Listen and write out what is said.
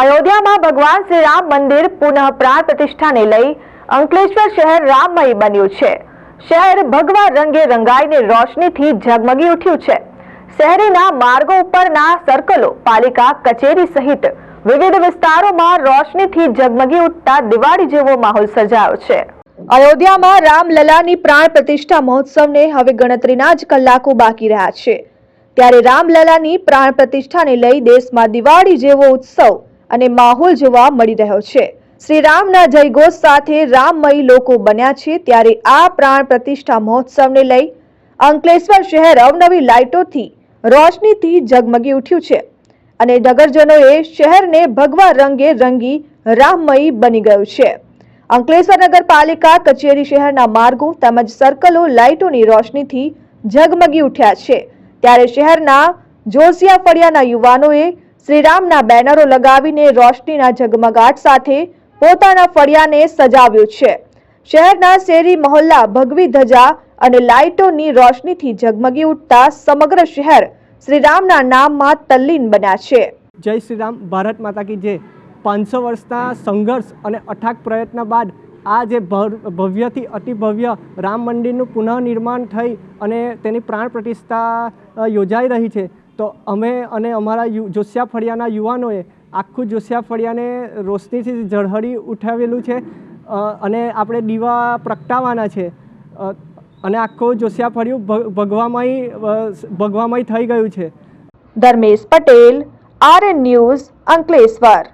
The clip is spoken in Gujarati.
અયોધ્યામાં ભગવાન શ્રી રામ મંદિર પુનઃ પ્રાણ પ્રતિષ્ઠાને લઈ અંકલેશ્વર શહેર રામમય બન્યું છે. શહેર ભગવા રંગે રંગાઈને રોશનીથી ઝગમગી ઉઠ્યું છે. શહેરીના માર્ગો ઉપરના સર્કલો, પાલિકા, કચેરી સહિત વિવિધ વિસ્તારોમાં રોશનીથી ઝગમગી ઉઠતા દિવાળી જેવો માહોલ સર્જાયો છે. અયોધ્યામાં રામલલાની પ્રાણ પ્રતિષ્ઠા મહોત્સવને હવે ગણતરીના જ કલાકો બાકી રહ્યા છે. ત્યારે રામલલાની પ્રાણ પ્રતિષ્ઠાને લઈ દેશમાં દિવાળી જેવો ઉત્સવ અને માહોલ જોવા મળી રહ્યો છે. શ્રીરામના જયઘોષ સાથે રામમય લોકો બન્યા છે ત્યારે આ પ્રાણ પ્રતિષ્ઠા મહોત્સવને લઈ અંકલેશ્વર શહેર અવનવી લાઇટોથી રોશનીથી ઝગમગી ઉઠ્યું છે અને નગરજનોએ શહેરને ભગવા રંગે રંગી રામમયી બની ગયું છે. અંકલેશ્વર નગરપાલિકા કચેરી શહેરના માર્ગો તેમજ સર્કલો લાઇટોની રોશનીથી ઝગમગી ઉઠ્યા છે. ત્યારે શહેરના જોશિયા ફળિયાના યુવાનોએ શ્રીરામના બેનરો લગાવીને રોશનીના ઝગમગાટ સાથે પોતાના ફળિયાને સજાવ્યું છે. શહેરના શેરી મહોલ્લા ભગવી ધજા અને લાઇટોની રોશનીથી ઝગમગી ઉઠતા સમગ્ર શહેર શ્રીરામના નામમાં તલ્લીન બન્યા છે. જય શ્રીરામ, ભારત માતા કી જય. પાંચસો વર્ષના સંઘર્ષ અને અઠાક પ્રયત્ન બાદ આ જે ભવ્યથી અતિ ભવ્ય રામ મંદિરનું પુનઃનિર્માણ થઈ અને તેની પ્રાણ પ્રતિષ્ઠા યોજાઈ રહી છે. તો અમે અને અમારા જોશિયા ફળિયાના યુવાનોએ આખું જોશિયા ફળિયાને રોશનીથી ઝળહળી ઉઠાવેલું છે. અને આપણે દીવા પ્રગટાવવાના છે. અને આખું જોશિયા ફળિયું ભગવામય ભગવામય થઈ ગયું છે. Dharmesh Patel, RN news Ankleshwar.